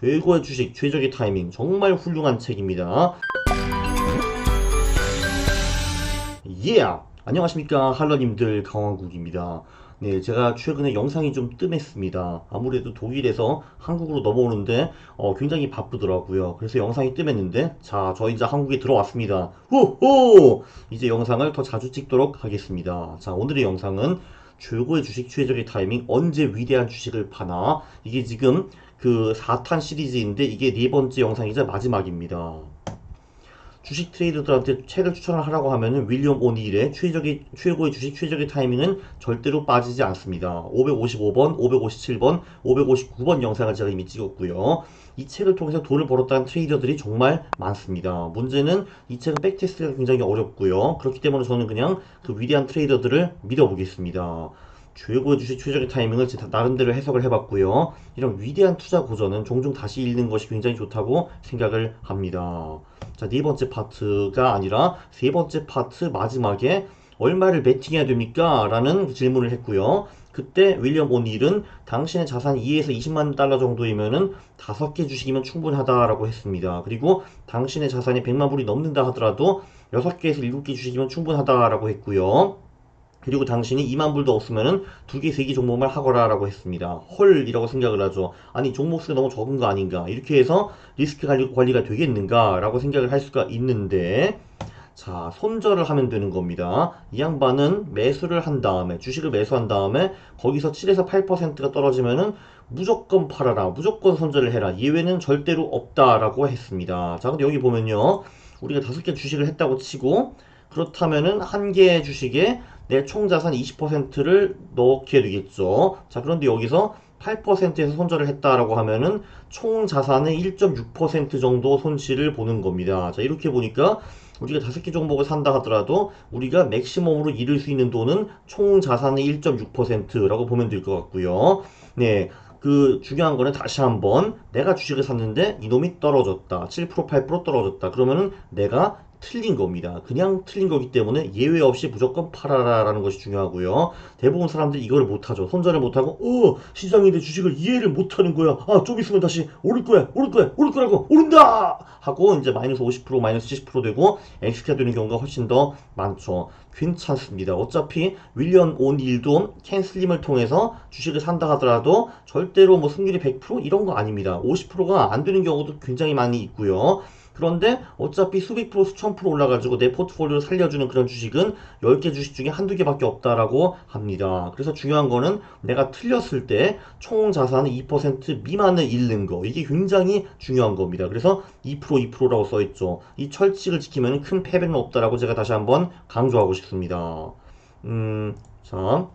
최고의 주식, 최적의 타이밍. 정말 훌륭한 책입니다. 예! 안녕하십니까. 할러님들 강왕국입니다. 네, 제가 최근에 영상이 좀 뜸했습니다. 아무래도 독일에서 한국으로 넘어오는데 어, 굉장히 바쁘더라고요. 그래서 영상이 뜸했는데 자, 저 이제 한국에 들어왔습니다. 호호! 이제 영상을 더 자주 찍도록 하겠습니다. 자, 오늘의 영상은 최고의 주식 최적의 타이밍 언제 위대한 주식을 파나 이게 지금 그 4탄 시리즈인데 이게 네 번째 영상이자 마지막입니다. 주식 트레이더들한테 책을 추천을 하라고 하면은 윌리엄 오닐의 최적의, 최고의 주식 최적의 타이밍은 절대로 빠지지 않습니다. 555번, 557번, 559번 영상을 제가 이미 찍었고요. 이 책을 통해서 돈을 벌었다는 트레이더들이 정말 많습니다. 문제는 이 책은 백테스트가 굉장히 어렵고요. 그렇기 때문에 저는 그냥 그 위대한 트레이더들을 믿어보겠습니다. 최고의 주식 최적의 타이밍을 제 나름대로 해석을 해봤고요. 이런 위대한 투자 고전은 종종 다시 읽는 것이 굉장히 좋다고 생각을 합니다. 자, 네 번째 파트가 아니라 세 번째 파트 마지막에 얼마를 베팅해야 됩니까? 라는 질문을 했고요. 그때 윌리엄 오닐은 당신의 자산이 2에서 20만 달러 정도이면은 다섯 개 주식이면 충분하다라고 했습니다. 그리고 당신의 자산이 100만 불이 넘는다 하더라도 6개에서 7개 주식이면 충분하다라고 했고요. 그리고 당신이 2만 불도 없으면은 두 개, 세 개 종목만 하거라라고 했습니다. 헐이라고 생각을 하죠. 아니 종목 수가 너무 적은 거 아닌가? 이렇게 해서 리스크 관리, 관리가 되겠는가라고 생각을 할 수가 있는데 자, 손절을 하면 되는 겁니다. 이 양반은 매수를 한 다음에, 주식을 매수한 다음에, 거기서 7에서 8%가 떨어지면은 무조건 팔아라, 무조건 손절을 해라, 예외는 절대로 없다라고 했습니다. 자, 근데 여기 보면요. 우리가 다섯 개 주식을 했다고 치고, 그렇다면은 한 개의 주식에 내 총 자산 20%를 넣게 되겠죠. 자, 그런데 여기서 8%에서 손절을 했다라고 하면은 총 자산의 1.6% 정도 손실을 보는 겁니다. 자, 이렇게 보니까 우리가 다섯 개 종목을 산다 하더라도 우리가 맥시멈으로 잃을 수 있는 돈은 총 자산의 1.6%라고 보면 될 것 같고요. 네. 그 중요한 거는 다시 한번 내가 주식을 샀는데 이놈이 떨어졌다. 7% 8% 떨어졌다. 그러면은 내가 틀린 겁니다. 그냥 틀린 거기 때문에 예외 없이 무조건 팔아라라는 것이 중요하고요. 대부분 사람들이 이걸 못하죠. 손절을 못하고 어 시장에 대해 주식을 이해를 못하는 거야. 아 좀 있으면 다시 오를 거야, 오를 거야, 오를 거라고 오른다 하고 이제 마이너스 50% 마이너스 70% 되고 엑스가 되는 경우가 훨씬 더 많죠. 괜찮습니다. 어차피 윌리엄 오닐도 캔슬림을 통해서 주식을 산다 하더라도 절대로 뭐 승률이 100% 이런 거 아닙니다. 50%가 안 되는 경우도 굉장히 많이 있고요. 그런데 어차피 수백 프로, 수천 프로 올라가지고 내 포트폴리오를 살려주는 그런 주식은 10개 주식 중에 한두 개밖에 없다라고 합니다. 그래서 중요한 거는 내가 틀렸을 때 총 자산의 2% 미만을 잃는 거. 이게 굉장히 중요한 겁니다. 그래서 2% 2%라고 써 있죠. 이 철칙을 지키면 큰 패배는 없다라고 제가 다시 한번 강조하고 싶습니다. 음, 자.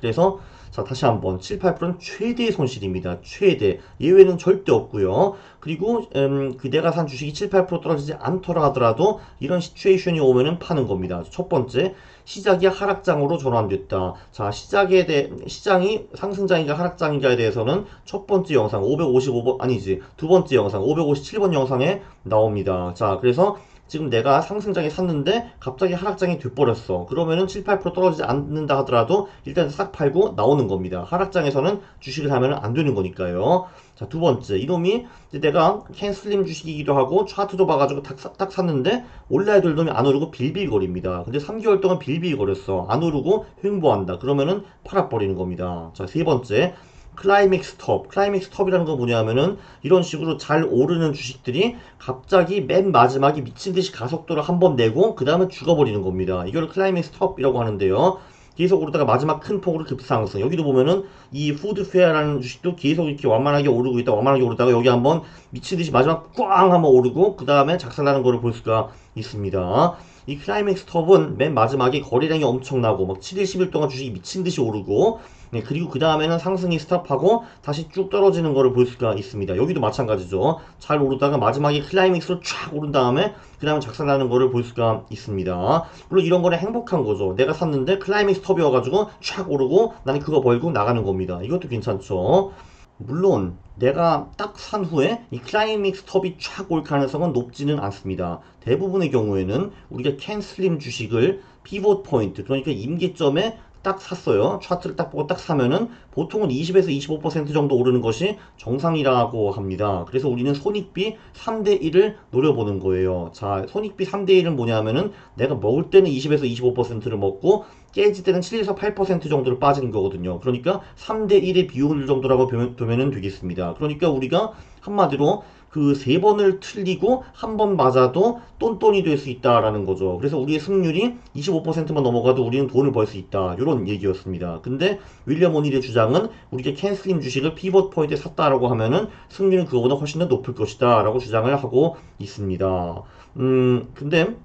그래서 자 다시 한번 7, 8%는 최대의 손실입니다. 최대 예외는 절대 없고요. 그리고 음, 그 내가 산 주식이 7, 8% 떨어지지 않더라 하더라도 이런 시츄에이션이 오면은 파는 겁니다. 첫 번째 시작이 하락장으로 전환됐다. 자 시작에 대해 시장이 상승장인가 하락장인가에 대해서는 첫 번째 영상 555번 아니지 두 번째 영상 557번 영상에 나옵니다. 자 그래서 지금 내가 상승장에 샀는데 갑자기 하락장이 돼버렸어. 그러면은 7, 8% 떨어지지 않는다 하더라도 일단 싹 팔고 나오는 겁니다. 하락장에서는 주식을 하면 안 되는 거니까요. 자, 두 번째. 이놈이 이제 내가 캔슬림 주식이기도 하고 차트도 봐가지고 딱, 사- 딱 샀는데 올라야 될 놈이 안 오르고 빌빌거립니다. 근데 3개월 동안 빌빌거렸어. 안 오르고 횡보한다. 그러면은 팔아버리는 겁니다. 자, 세 번째. 클라이맥스 톱. 클라이맥스 톱이라는 건 뭐냐면은 이런 식으로 잘 오르는 주식들이 갑자기 맨 마지막에 미친 듯이 가속도를 한 번 내고 그 다음에 죽어버리는 겁니다. 이걸 클라이맥스 톱이라고 하는데요. 계속 오르다가 마지막 큰 폭으로 급상승. 여기도 보면은 이 푸드페어라는 주식도 계속 이렇게 완만하게 오르고 있다, 완만하게 오르다가 여기 한번 미친 듯이 마지막 꽝 한번 오르고 그 다음에 작살나는 거를 볼 수가 있습니다. 이 클라이맥스 톱은 맨 마지막에 거래량이 엄청나고 막 7일, 10일 동안 주식이 미친 듯이 오르고 네, 그리고 그 다음에는 상승이 스탑하고 다시 쭉 떨어지는 거를 볼 수가 있습니다. 여기도 마찬가지죠. 잘 오르다가 마지막에 클라이맥스로 쫙 오른 다음에 그 다음에 작살나는 거를 볼 수가 있습니다. 물론 이런 거는 행복한 거죠. 내가 샀는데 클라이맥스 톱이어가지고 쫙 오르고 나는 그거 벌고 나가는 겁니다. 이것도 괜찮죠. 물론 내가 딱 산 후에 이 클라이맥스 톱이 쫙올 가능성은 높지는 않습니다. 대부분의 경우에는 우리가 캔슬림 주식을 피봇 포인트 그러니까 임계점에 딱딱 샀어요. 차트를 딱 보고 딱 사면은 보통은 20에서 25% 정도 오르는 것이 정상이라고 합니다. 그래서 우리는 손익비 3대 1을 노려보는 거예요. 자, 손익비 3대 1은 뭐냐면은 내가 먹을 때는 20에서 25%를 먹고 깨질 때는 7에서 8% 정도를 빠지는 거거든요. 그러니까 3대 1의 비율 정도라고 보면 되겠습니다. 그러니까 우리가 한마디로 그 세 번을 틀리고 한 번 맞아도 똔똔이 될 수 있다라는 거죠. 그래서 우리의 승률이 25%만 넘어가도 우리는 돈을 벌 수 있다. 이런 얘기였습니다. 근데 윌리엄 오닐의 주장은 우리가 캔슬림 주식을 피벗 포인트에 샀다라고 하면은 승률은 그거보다 훨씬 더 높을 것이다. 라고 주장을 하고 있습니다. 음, 근데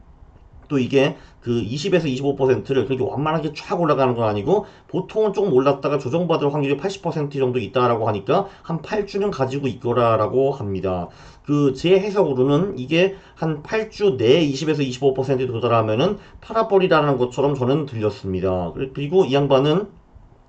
또 이게 그 20에서 25%를 그렇게 완만하게 쫙 올라가는 건 아니고 보통은 조금 올랐다가 조정받을 확률이 80% 정도 있다라고 하니까 한 8주는 가지고 있거라라고 합니다. 그 제 해석으로는 이게 한 8주 내에 20에서 25%에 도달하면은 팔아버리라는 것처럼 저는 들렸습니다. 그리고 이 양반은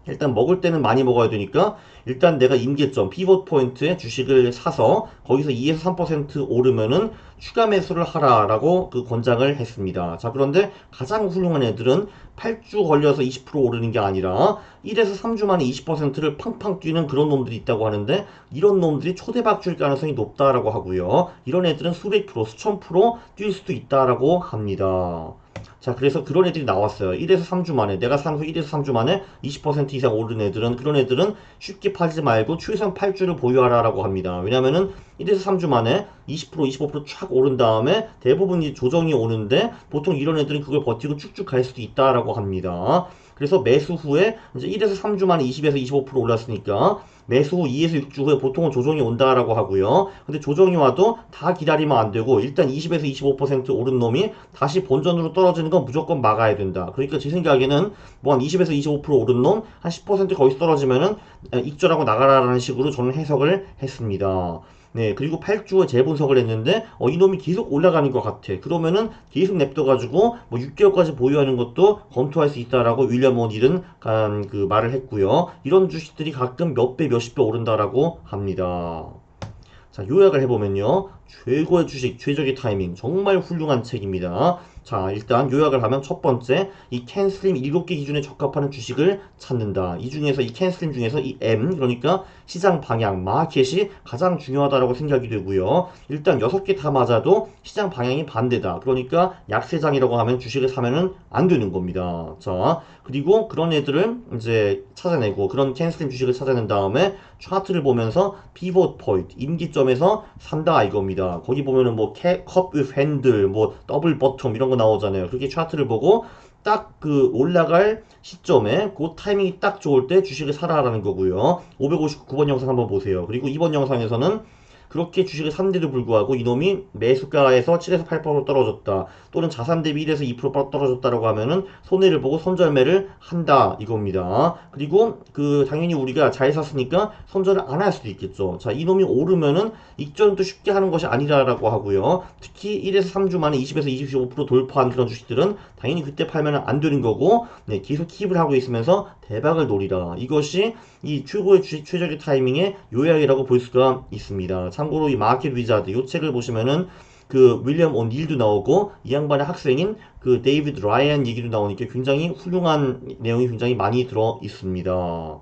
일단 먹을 때는 많이 먹어야 되니까 일단 내가 임계점 피벗 포인트에 주식을 사서 거기서 2에서 3% 오르면은 추가 매수를 하라라고 그 권장을 했습니다. 자 그런데 가장 훌륭한 애들은 8주 걸려서 20% 오르는 게 아니라 1에서 3주 만에 20%를 팡팡 뛰는 그런 놈들이 있다고 하는데 이런 놈들이 초대박줄 가능성이 높다라고 하고요. 이런 애들은 수백 프로, 수천 프로 뛸 수도 있다라고 합니다. 자, 그래서 그런 애들이 나왔어요. 1에서 3주 만에, 내가 산 후 1에서 3주 만에 20% 이상 오른 애들은, 그런 애들은 쉽게 팔지 말고 최소한 8주를 보유하라 라고 합니다. 왜냐면은 1에서 3주 만에 20%, 25%쫙 오른 다음에 대부분이 조정이 오는데 보통 이런 애들은 그걸 버티고 쭉쭉 갈 수도 있다라고 합니다. 그래서 매수 후에 이제 1에서 3주 만에 20에서 25% 올랐으니까 매수 후 2에서 6주 후에 보통은 조정이 온다라고 하고요. 근데 조정이 와도 다 기다리면 안 되고 일단 20에서 25% 오른 놈이 다시 본전으로 떨어지는 건 무조건 막아야 된다. 그러니까 제 생각에는 뭐 한 20에서 25% 오른 놈 한 10% 거기서 떨어지면은 익절하고 나가라라는 식으로 저는 해석을 했습니다. 네, 그리고 8주에 재분석을 했는데, 어, 이놈이 계속 올라가는 것 같아. 그러면은 계속 냅둬가지고, 뭐 6개월까지 보유하는 것도 검토할 수 있다라고 윌리엄 오닐은 그 말을 했고요. 이런 주식들이 가끔 몇 배, 몇십 배 오른다라고 합니다. 자, 요약을 해보면요. 최고의 주식, 최적의 타이밍. 정말 훌륭한 책입니다. 자, 일단 요약을 하면 첫 번째, 이 캔슬림 7개 기준에 적합하는 주식을 찾는다. 이 중에서 이 캔슬림 중에서 이 M, 그러니까 시장 방향, 마켓이 가장 중요하다고 생각이 되고요. 일단 6개 다 맞아도 시장 방향이 반대다. 그러니까 약세장이라고 하면 주식을 사면은 안 되는 겁니다. 자, 그리고 그런 애들을 이제 찾아내고 그런 캔슬림 주식을 찾아낸 다음에 차트를 보면서 피봇 포인트, 임기점에서 산다 이겁니다. 거기 보면은 뭐컵 with 핸들, 뭐 더블 버텀 이런 거 나오잖아요. 그렇게 차트를 보고 딱그 올라갈 시점에 그 타이밍이 딱 좋을 때 주식을 사라라는 거고요. 559번 영상 한번 보세요. 그리고 이번 영상에서는 그렇게 주식을 샀는데도 불구하고 이놈이 매수가에서 7에서 8% 떨어졌다. 또는 자산 대비 1에서 2% 떨어졌다라고 하면은 손해를 보고 손절매를 한다 이겁니다. 그리고 그 당연히 우리가 잘 샀으니까 손절을 안 할 수도 있겠죠. 자, 이놈이 오르면은 익절은 또 쉽게 하는 것이 아니라라고 하고요. 특히 1에서 3주 만에 20에서 25% 돌파한 그런 주식들은 당연히 그때 팔면 안 되는 거고 네, 계속 킵을 하고 있으면서 대박을 노리라. 이것이 이 최고의 주식 최적의 타이밍의 요약이라고 볼 수가 있습니다. 참고로 이 마켓 위자드 이 책을 보시면은 그 윌리엄 온닐도 나오고 이 양반의 학생인 그 데이비드 라이언 얘기도 나오니까 굉장히 훌륭한 내용이 굉장히 많이 들어 있습니다.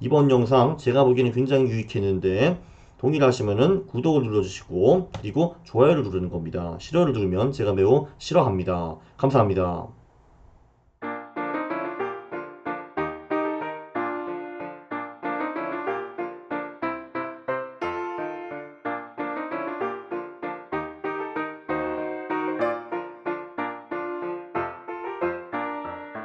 이번 영상 제가 보기에는 굉장히 유익했는데 동일하시면은 구독을 눌러주시고 그리고 좋아요를 누르는 겁니다. 싫어를 누르면 제가 매우 싫어합니다. 감사합니다.